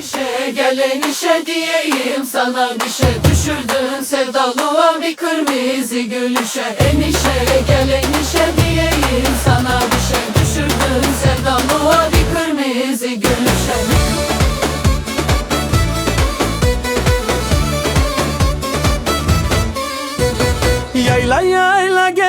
İşe gelen işe diyeyim. Sana nişe Düşürdün sevdalığa bir kırmızı gülüşe. Enişe gelen işe diyeyim. Sana nişe Düşürdün sevdalığa bir kırmızı gülüşe. Yaylaya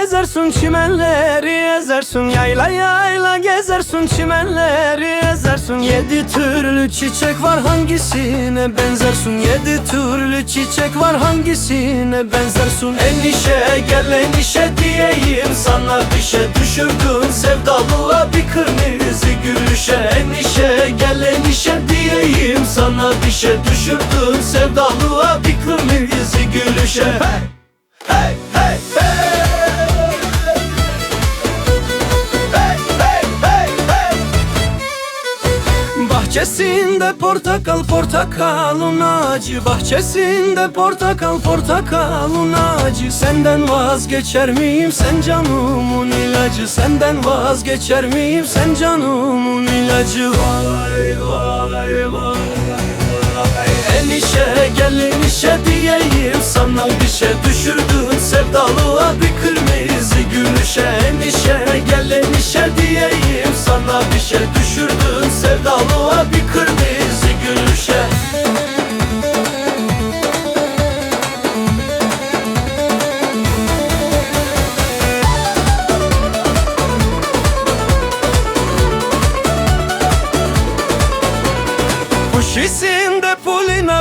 gezersin çimenleri ezersin Yayla yayla. Gezersin çimenleri ezersin Yedi türlü çiçek var. Hangisine benzersin Yedi türlü çiçek var. Hangisine benzersin Endişe gel endişe diyeyim sana. Bir şey Düşürdün sevdalığa bir kırmızı gülüşe. Endişe gel endişe diyeyim sana. Bir şey Düşürdün sevdalığa bir kırmızı gülüşe. Hey! Bahçesinde portakal portakalın acı Bahçesinde portakal portakalın acı Senden vazgeçer miyim sen canımın ilacı? Senden vazgeçer miyim sen canımın ilacı? Vay vay vay Enişe gel enişe diyeyim. Sana bir şey Düşürdün sevdalığa bir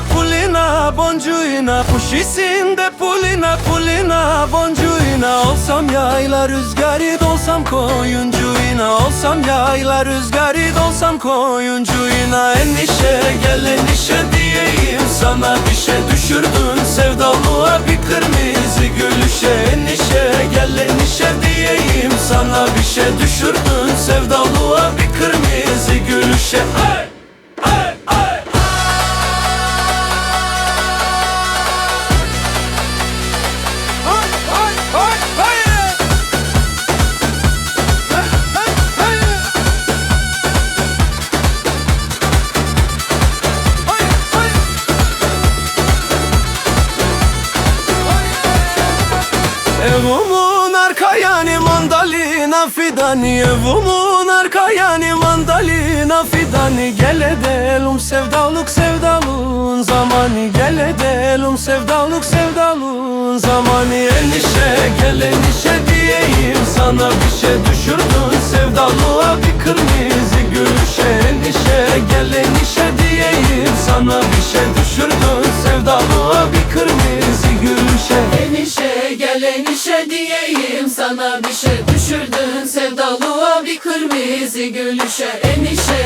pulina boncuğuna. Puşisinde pulina pulina boncuğuna. Olsam yayla rüzgarı dolsam koyuncuğuna. Olsam yayla rüzgarı dolsam koyuncuğuna. Endişe gel endişe diyeyim sana. Bir şey Düşürdün sevdalığa bir kırmızı gülüşe. Endişe gel endişe diyeyim sana. Bir şey Düşürdün sevdalığa bir kırmızı gülüşe! Hey! Evumun arka yani mandalina fidani Evumun arka yani mandalina fidani Gel edelim sevdalık sevdalığın zamanı. Gel edelim sevdalık sevdalığın zamanı. Enişe gel enişe diyeyim sana. Bir şey düşürdün Sevdalığa bir kırmızı gülüşe. Endişe gel enişe diyeyim sana. Bir şey düşürdün Sevdalığa bir kırmızı sana bir şey Düşürdün sevdalığa bir kırmızı gülüşe Enişe